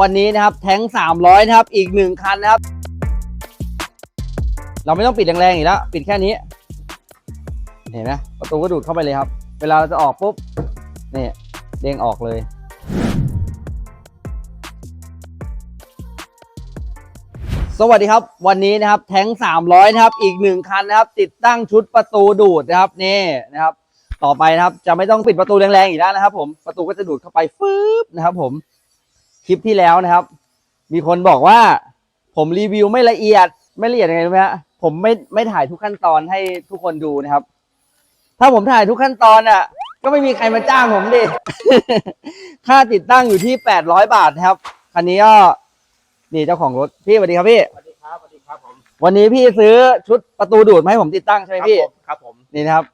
วันนี้นะครับแท้ง300นะครับอีกหนึ่งคันนะครับ เราไม่ต้องปิดแรงๆอีกแล้วปิดแค่นี้ เห็นไหมประตูก็ดูดเข้าไปเลยครับ เวลาเราจะออกปุ๊บนี่เด้งออกเลยสวัสดีครับ วันนี้นะครับแท้ง300นะครับอีกหนึ่งคันนะครับ ติดตั้งชุดประตูดูดนะครับนี่นะครับ ต่อไปนะครับจะไม่ต้องปิดประตูแรงๆอีกแล้วนะครับ ผมประตูก็จะดูดเข้าไปฟืบนะครับ ผม คลิปที่แล้วนะครับ มีคนบอกว่า ผมรีวิวไม่ละเอียด ไม่ละเอียดยังไงรู้ไหมฮะผมไม่ไม่ถ่ายทุกขั้นตอนให้ทุกคนดูนะครับ ถ้าผมถ่ายทุกขั้นตอนอะ ก็ไม่มีใครมาจ้างผมดิ ค่าติดตั้งอยู่ที่แปดร้อยบาทนะครับ คันนี้ก็นี่เจ้าของรถพี่สวัสดีครับพี่ สวัสดีครับสวัสดีครับผมวันนี้พี่ซื้อชุดประตูดูดมาให้ผมติดตั้งใช่ไหมพี่ ครับผม นี่นะครับ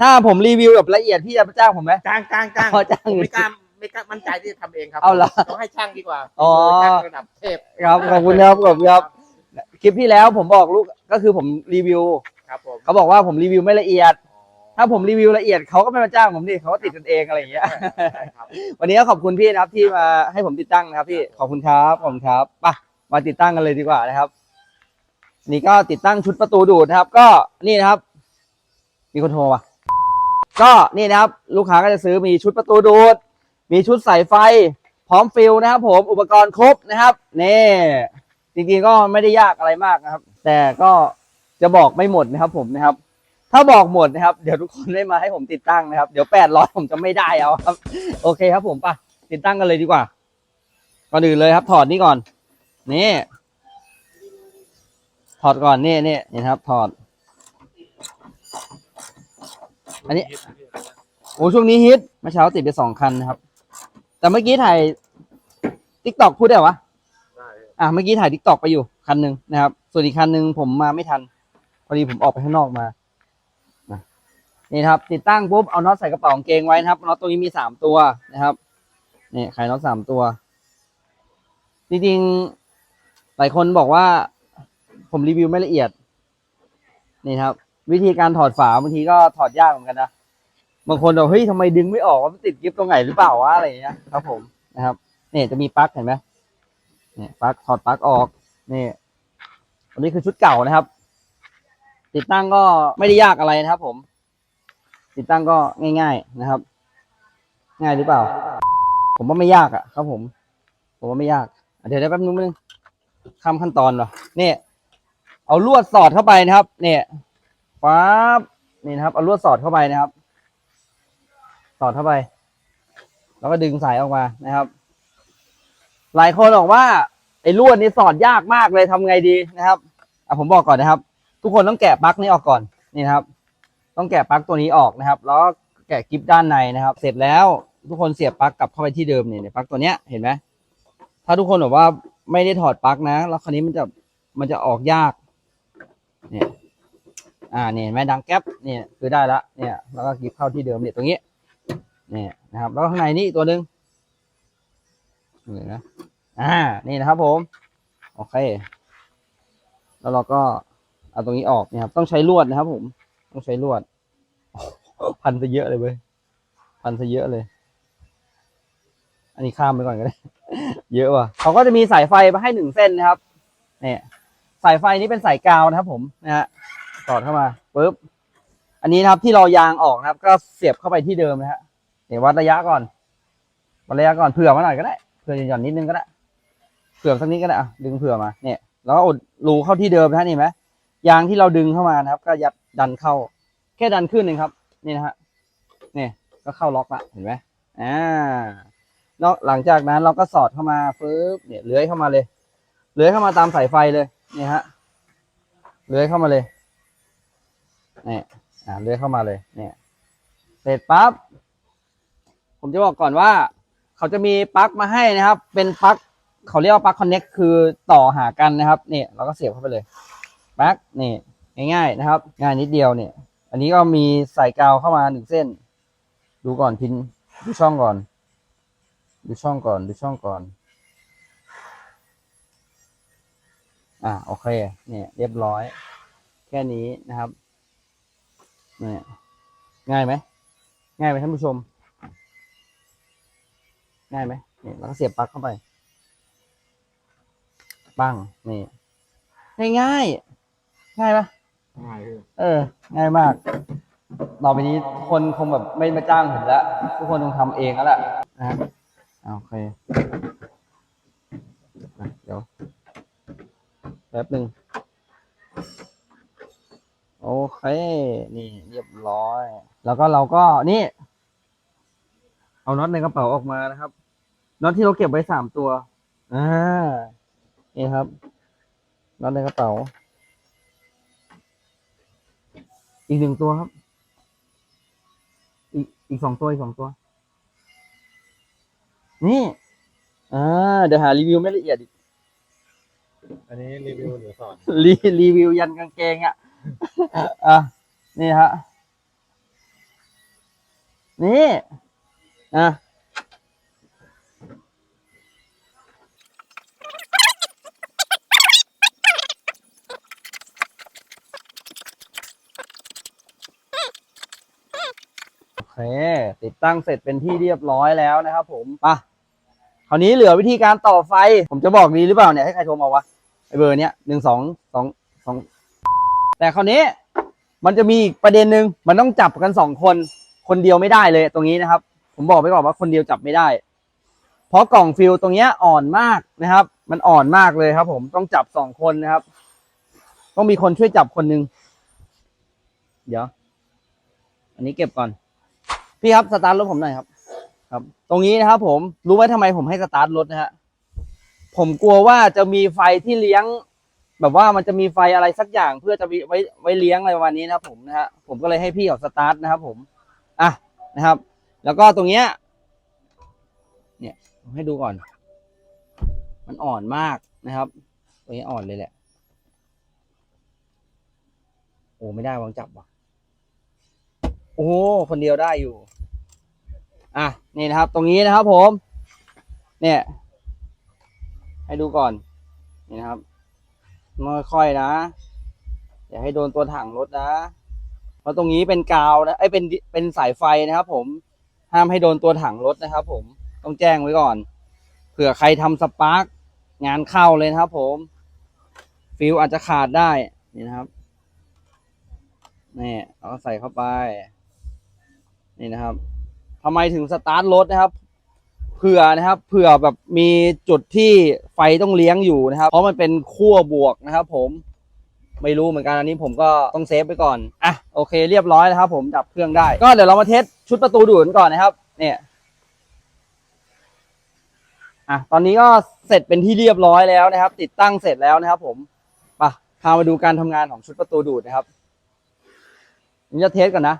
ถ้าผมรีวิวแบบละเอียดพี่จะจ้างผมไหมจ้างจ้างจ้างอ๋อจ้างผมไม่กล้า ไม่กล้ามั่นใจที่จะทำเองครับเอาเหรอต้องให้ช่างดีกว่าอ๋อ ช่างระดับเทพครับขอบคุณครับขอบคุณครับคลิปที่แล้วผมบอกลูกก็คือผมรีวิวครับผมเขาบอกว่าผมรีวิวไม่ละเอียดอ๋อถ้าผมรีวิวละเอียดเขาก็ไม่มาจ้างผมดิเขาก็ติดกันเองอะไรอย่างเงี้ย ใช่ครับ วันนี้ก็ขอบคุณพี่นะครับที่มาให้ผมติดตั้งนะครับพี่ขอบคุณครับขอบคุณครับไปมาติดตั้งกันเลยดีกว่านะครับ นี่ก็ติดตั้งชุดประตูดูดนะครับ ก็นี่นะครับ มีคนโทรว่ะก็นี่นะครับ ลูกค้าก็จะซื้อมีชุดประตูดูด มีชุดสายไฟพร้อมฟิลนะครับผมอุปกรณ์ครบนะครับนี่จริงๆก็ไม่ได้ยากอะไรมากนะครับ แต่ก็จะบอกไม่หมดนะครับผมนะครับ ถ้าบอกหมดนะครับ เดี๋ยวทุกคนได้มาให้ผมติดตั้งนะครับ เดี๋ยวแปดร้อยผมจะไม่ได้เอาครับ โอเคครับผมไปะติดตั้งกันเลยดีกว่าก่อนอื่นเลยครับ ถอดนี่ก่อน นี่ ถอดก่อนนี่นี่นี่ครับ ถอด อันนี้โอ้ช่วงนี้ฮิตเมื่อเช้าติดไปสองคันนะครับ แต่เมื่อกี้ถ่ายทิกตอกพูดได้เหรอวะได้อะเมื่อกี้ถ่ายทิกตอกไปอยู่คันหนึ่งนะครับ ส่วนอีกคันหนึ่งผมมาไม่ทัน พอดีผมออกไปข้างนอกมานะนี่นะครับ ติดตั้งปุ๊บเอาน็อตใส่กระเป๋ากางเกงไว้นะครับน็อตตัวนี้มีสามตัวนะครับนี่ไขน็อตสามตัว จริงๆหลายคนบอกว่า ผมรีวิวไม่ละเอียด นี่ครับ วิธีการถอดฝาบางทีก็ถอดยากเหมือนกันนะ บางคนบอกเฮ้ยทำไมดึงไม่ออกว่ามันติดกิฟตรงไหนหรือเปล่าวะอะไรอย่างเงี้ยครับผมนะครับนี่จะมีปลั๊กเห็นไหมเนี่ยปลั๊กถอดปลั๊กออกนี่อันนี้คือชุดเก่านะครับ ติดตั้งก็ไม่ได้ยากอะไรนะครับ ผม ติดตั้งก็ง่าย ๆนะครับ ง่ายหรือเปล่า ผมว่าไม่ยากอะครับผม ผมว่าไม่ยากเดี๋ยวได้แป๊บนึงนึงข้ามขั้นตอนว่ะนี่ยเอาลวดสอดเข้าไปนะครับ เนี่ยปั๊บนี่นะครับเอาลวดสอดเข้าไปนะครับ สอดเข้าไป แล้วก็ดึงสายออกมานะครับ หลายคนบอกว่าไอ้ลวดนี่สอดยากมากเลยทำไงดีนะครับอะผมบอกก่อนนะครับ ทุกคนต้องแกะปลั๊กนี้ออกก่อนนี่นะครับ ต้องแกะปลั๊กตัวนี้ออกนะครับ แล้วแกะกิฟด้านในนะครับ เสร็จแล้วทุกคนเสียบปลั๊กกลับเข้าไปที่เดิมเนี่ยปลั๊กตัวเนี้ยเห็นไหมถ้าทุกคนบอกว่าไม่ได้ถอดปลั๊กนะ แล้วคราวนี้มันจะมันจะออกยากเนี่ยอ่าเนี่ยเห็นไหมดังแก๊ปเนี่ยคือได้ละเนี่ย แล้วก็กิฟเข้าที่เดิมเนี่ยตรงนี้ เนี่ยนะครับ แล้วข้างในนี่ตัวหนึ่งนี่นะอ่านี่นะครับผม โอเค แล้วเราก็เอาตรงนี้ออกนี่ยครับ ต้องใช้ลวดนะครับ ผม ต้องใช้ลวดพันซะเยอะเลยเว้ยพันซะเยอะเลย อันนี้ข้ามไปก่อนก็ได้ เยอะว่ะเขาก็จะมีสายไฟมาให้หนึ่งเส้นนะครับ เนี่ยสายไฟนี้เป็นสายกาวนะครับ ผมนะฮะสอเข้ามาปุ๊บอันนี้นะครับที่เรายางออกนะครับ ก็เสียบเข้าไปที่เดิมนะฮะ เดี๋ยววัดระยะก่อนวัดระยะก่อนเผื่อมาหน่อยก็ได้เผื่อหย่อนนิดนึงก็ได้เผื่อสักนิดก็ได้อะดึงเผื่อมาเนี่ยแล้วอดรูเข้าที่เดิมนะนี่ไหมยางที่เราดึงเข้ามานะครับ ก็ยัดดันเข้า แค่ดันขึ้นหนึ่งครับ นี่นะฮะเนี่ยก็เข้าล็อกละเห็นไหมอ่าแล้วหลังจากนั้นเราก็สอดเข้ามาปึ๊บเนี่ยเลื้อยเข้ามาเลยเลื้อยเข้ามาตามสายไฟเลยนี่ฮะเลื้อยเข้ามาเลยเนี่ยอ่าเลื้อยเข้ามาเลยเนี่ยเสร็จปั๊บ ผมจะบอกก่อนว่า เขาจะมีปลั๊กมาให้นะครับ เป็นปลั๊กเขาเรียกว่าปลั๊กคอนเน็กคือต่อหากันนะครับเนี่ยเราก็เสียบเข้าไปเลยปลั๊กนี่ง่ายๆนะครับ ง่ายนิดเดียวเนี่ย อันนี้ก็มีสายกาวเข้ามาหนึ่งเส้น ดูก่อนพินดูช่องก่อน ดูช่องก่อนดูช่องก่อน อ่าโอเค เนี่ย เรียบร้อย แค่นี้นะครับเนี่ยง่ายไหมง่ายไหมท่านผู้ชม ง่ายไหมเนี่ยแล้วก็เสียบปลั๊กเข้าไปปั้งนี่ง่ายง่ายๆง่ายปะง่ายพี่เออ ง่ายมากต่อไปนี้คนคงแบบไม่มาจ้างผมแล้วทุกคนต้องทำเองแล้วแหละนะฮะเอาโอเคอะเดี๋ยวแป๊บหนึ่งโอเค นี่เรียบร้อย แล้วก็เราก็นี่ เอาน็อตในกระเป๋าออกมานะครับน็อตที่เราเก็บไว้สามตัว อ่า นี่ครับน็อตในกระเป๋า อีกหนึ่งตัวครับ อีกอีกสองตัวอีกสองตัว นี่ อ่า เดี๋ยวหารีวิวไม่ละเอียดอีก อันนี้รีวิวหรือสอน รีรีวิวยันกางเกงอะ อะ นี่ฮะ นี่ อะโอเคติดตั้งเสร็จเป็นที่เรียบร้อยแล้วนะครับผมปะคราวนี้เหลือวิธีการต่อไฟ ผมจะบอกดีหรือเปล่าเนี่ยให้ใครโทรมาวะไอเบอร์เนี้ยหนึ่งสองสองสองแต่คราวนี้มันจะมีอีกประเด็นหนึ่งมันต้องจับกันสองคน คนเดียวไม่ได้เลยตรงนี้นะครับ ผมบอกไปก่อนว่าคนเดียวจับไม่ได้ เพราะกล่องฟิลตรงเนี้ยอ่อนมากนะครับ มันอ่อนมากเลยครับ ผมต้องจับสองคนนะครับ ต้องมีคนช่วยจับคนหนึ่งเดี๋ยว อันนี้เก็บก่อน พี่ครับสตาร์ทรถผมหน่อยครับ ครับ ตรงนี้นะครับ ผมรู้ไหมทำไมผมให้สตาร์ทรถนะฮะผมกลัวว่าจะมีไฟที่เลี้ยง แบบว่ามันจะมีไฟอะไรสักอย่างเพื่อจะไว้ไว้เลี้ยงอะไรประมาณนี้นะครับผมนะฮะผมก็เลยให้พี่เขาสตาร์ทนะครับ ผม อะนะครับ แล้วก็ตรงเนี้ย เนี่ยให้ดูก่อน มันอ่อนมากนะครับตรงนี้อ่อนเลยแหละ โอ้ไม่ได้วางจับว่ะ โอ้คนเดียวได้อยู่ อะนี่นะครับ ตรงนี้นะครับ ผม เนี่ย ให้ดูก่อน นี่นะครับค่อยๆนะอย่าให้โดนตัวถังรถนะ เพราะตรงนี้เป็นกาวนะไอ้เป็นเป็นสายไฟนะครับ ผม ห้ามให้โดนตัวถังรถนะครับ ผมต้องแจ้งไว้ก่อน เผื่อใครทำสปาร์กงานเข้าเลยนะครับ ผมฟิวอาจจะขาดได้นี่นะครับนี่เราก็ใส่เข้าไป นี่นะครับทำไมถึงสตาร์ทรถนะครับเผื่อนะครับเผื่อแบบมีจุดที่ไฟต้องเลี้ยงอยู่นะครับ เพราะมันเป็นขั้วบวกนะครับ ผม ไม่รู้เหมือนกันอันนี้ผมก็ต้องเซฟไปก่อนอะโอเคเรียบร้อยแล้วครับ ผมดับเครื่องได้ ก็เดี๋ยวเรามาเทสชุดประตูดูดกันก่อนนะครับ เนี่ยอะตอนนี้ก็เสร็จเป็นที่เรียบร้อยแล้วนะครับ ติดตั้งเสร็จแล้วนะครับ ผมไปะพามาดูการทำงานของชุดประตูดูดนะครับผมจะเทสก่อนนะ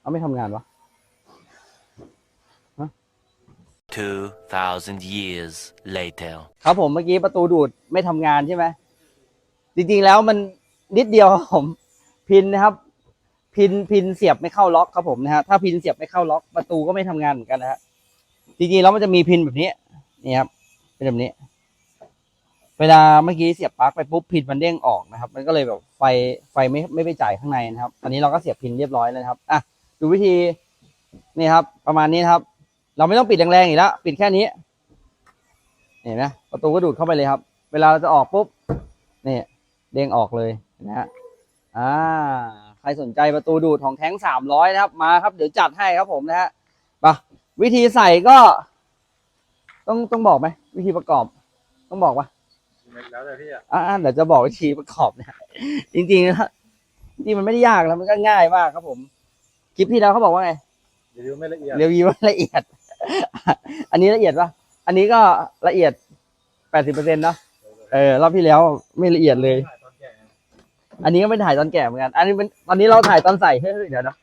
เอาไม่ทำงานวะ 2,000 years later. ครับผมเมื่อกี้ประตูดูดไม่ทำงานใช่ไหมจริงๆแล้วมันนิดเดียวครับผมพินนะครับ พินพินเสียบไม่เข้าล็อกครับผมนะฮะถ้าพินเสียบไม่เข้าล็อกประตูก็ไม่ทำงานเหมือนกันนะฮะจริงๆแล้วมันจะมีพินแบบนี้นี่ครับเป็นแบบนี้ เวลาเมื่อกี้เสียบปลั๊กไปปุ๊บพินมันเด้งออกนะครับ มันก็เลยแบบไฟไฟไม่ไม่ไปจ่ายข้างในนะครับตอนนี้เราก็เสียบพินเรียบร้อยแล้วครับอะดูวิธีนี่ครับ ประมาณนี้ครับ เราไม่ต้องปิดแรงๆอีกแล้วปิดแค่นี้ เห็นไหมประตูก็ดูดเข้าไปเลยครับ เวลาเราจะออกปุ๊บนี่เด้งออกเลยนะฮะอ่าใครสนใจประตูดูดของแท้งสามร้อยนะครับมาครับ เดี๋ยวจัดให้ครับผมนะฮะไปะวิธีใส่ก็ ต้องต้องบอกไหมวิธีประกอบ ต้องบอกปะแล้วแต่พี่อะอ่าเดี๋ยวจะบอกวิธีประกอบเนี่ยจริงๆนะจริงๆมันไม่ได้ยากแล้วมันก็ง่ายมากครับผมคลิปที่แล้วเขาบอกว่าไงรีวิวไม่ละเอียดเรียวิวละเอียด อันนี้ละเอียดปะอันนี้ก็ละเอียดแปดสิบเปอร์เซ็นต์เนาะเออรอบที่แล้วไม่ละเอียดเลย อันนี้ก็ไม่ถ่ายตอนแก่เหมือนกัน อันนี้เป็นตอนนี้เราถ่ายตอนใส่เฮ้ยเดี๋ยวนะ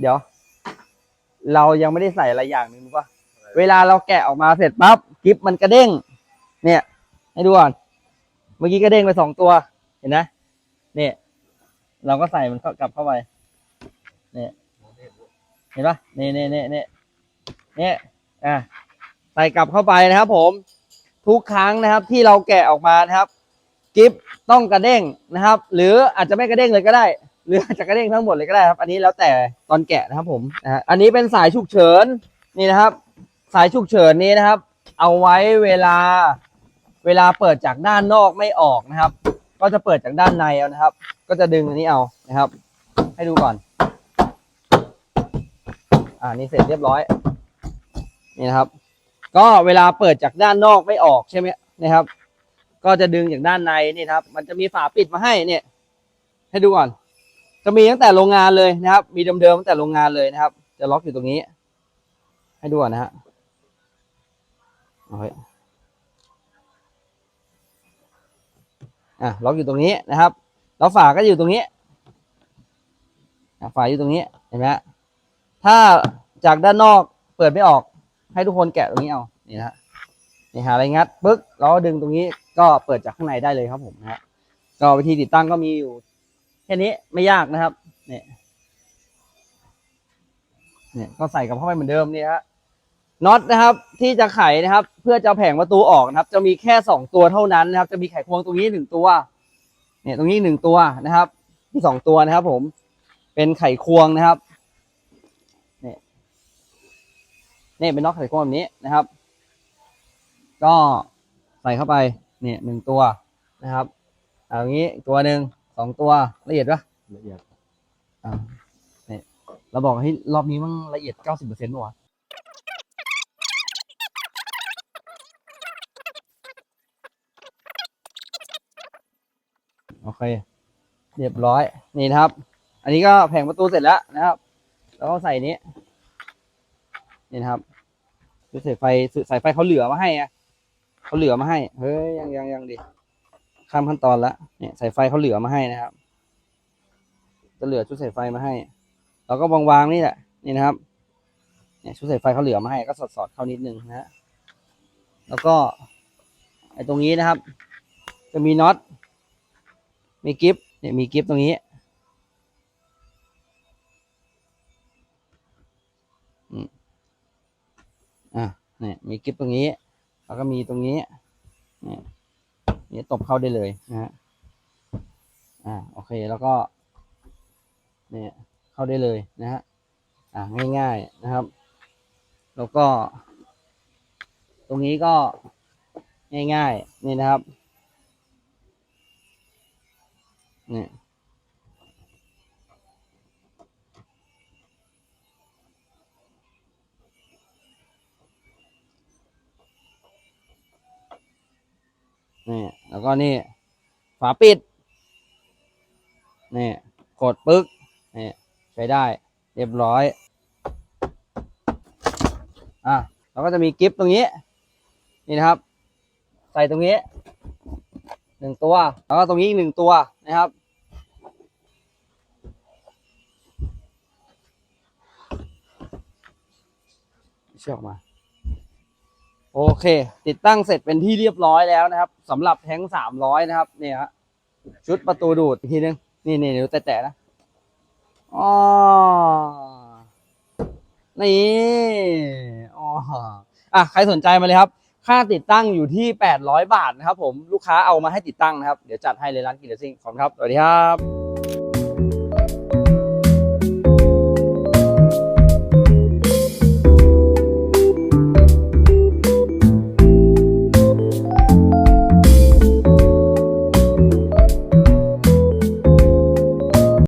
เดี๋ยว เรายังไม่ได้ใส่อะไรอย่างหนึ่งรู้ปะเวลาเราแกะออกมาเสร็จปั๊บกิฟมันกระเด้ง เนี่ย ให้ดูก่อนเมื่อกี้กระเด้งไปสองตัว เห็นนะเนี่ย เราก็ใส่มันกลับเข้าไปเนี่ย เห็นปะเนี่เนี่เนี่เนี่เนี่อะใส่กลับเข้าไปนะครับ ผมทุกครั้งนะครับ ที่เราแกะออกมานะครับ กิฟต้องกระเด้งนะครับ หรืออาจจะไม่กระเด้งเลยก็ได้ หรืออาจจะกระเด้งทั้งหมดเลยก็ได้ครับ อันนี้แล้วแต่ตอนแกะนะครับ ผมนะอันนี้เป็นสายฉุกเฉินนี่นะครับ สายฉุกเฉินนี้นะครับ เอาไว้เวลาเวลาเปิดจากด้านนอกไม่ออกนะครับ ก็จะเปิดจากด้านในเอานะครับ ก็จะดึงอันนี้เอานะครับ ให้ดูก่อน อ่านี่เสร็จเรียบร้อย นี่นะครับ ก็เวลาเปิดจากด้านนอกไม่ออกใช่ไหมนะครับ ก็จะดึงจากด้านในนี่ครับ มันจะมีฝาปิดมาให้เนี่ย ให้ดูก่อน จะมีตั้งแต่โรงงานเลยนะครับ มีเดิมๆตั้งแต่โรงงานเลยนะครับ จะล็อกอยู่ตรงนี้ ให้ดูก่อนนะฮะเอาไว้อะล็อกอยู่ตรงนี้นะครับ แล้วฝาก็อยู่ตรงนี้ฝาอยู่ตรงนี้เห็นไหมฮะ ถ้าจากด้านนอกเปิดไม่ออก ให้ทุกคนแกะตรงนี้เอา นี่นะนี่หาอะไรงัดปึ๊กแล้วดึงตรงนี้ก็เปิดจากข้างในได้เลยครับผมนะฮะก็วิธีติดตั้งก็มีอยู่แค่นี้ไม่ยากนะครับเนี่ยเนี่ยก็ใส่กับเข้าไปเหมือนเดิมนี่ฮะน็อตนะครับที่จะไขนะครับ เพื่อจะแผงประตูออกนะครับ จะมีแค่สองตัวเท่านั้นนะครับ จะมีไขควงตรงนี้หนึ่งตัว เนี่ยตรงนี้หนึ่งตัวนะครับ ที่สองตัวนะครับ ผมเป็นไขควงนะครับ เนี่ยเนี่ยเป็นน็อตไขควงแบบนี้นะครับ ก็ใส่เข้าไปเนี่ยหนึ่งตัวนะครับเอาอย่างนี้อีกตัวหนึ่งสองตัวละเอียดปะละเอียดอ่าเนี่ยเราบอกให้รอบนี้มันละเอียดเก้าสิบเปอร์เซ็นต์ป่ะโอเค เรียบร้อยนี่นะครับ อันนี้ก็แผงประตูเสร็จแล้วนะครับ แล้วก็ใส่นี้ นี่นะครับดูสายไฟสายไฟเขาเหลือมาให้อะเขาเหลือมาให้ เฮ้ยยังยังยังดิข้ามขั้นตอนละเนี่ยสายไฟเขาเหลือมาให้นะครับ จะเหลือชุดสายไฟมาให้เราก็วางวางๆนี่แหละนี่นะครับ เนี่ยชุดสายไฟเขาเหลือมาให้ ก็สอดสอดๆเข้านิดนึงนะฮะแล้วก็ไอ้ตรงนี้นะครับ จะมีน็อตมีกิฟต์เนี่ยมีกิฟต์ตรงนี้ อะเนี่ยมีกิฟต์ตรงนี้ แล้วก็มีตรงนี้เนี่ยนี่ตบเข้าได้เลยนะฮะอ่าโอเคแล้วก็เนี่ยเข้าได้เลยนะฮะอ่าง่าย ๆนะครับ แล้วก็ ตรงนี้ก็ง่ายๆนี่นะครับนี่นี่ แล้วก็นี่ ฝาปิด นี่ กดปึ๊ก นี่ ใช้ได้ เรียบร้อย อะเราก็จะมีกิฟต์ตรงนี้ นี่นะครับ ใส่ตรงนี้หนึ่งตัว แล้วก็ตรงนี้อีกหนึ่งตัวนะครับเชือกมา โอเค ติดตั้งเสร็จเป็นที่เรียบร้อยแล้วนะครับสำหรับแท้งสามร้อยนะครับ เนี่ยฮะชุดประตูดูดอีกทีนึง นี่นี่เดี๋ยวแตะๆนะอ๋อนี่อ๋ออะใครสนใจมาเลยครับ ค่าติดตั้งอยู่ที่ 800 บาทนะครับผมลูกค้าเอามาให้ติดตั้งนะครับ เดี๋ยวจัดให้เลยร้านกินเดซิ่งขอบคุณครับ สวัสดีครับ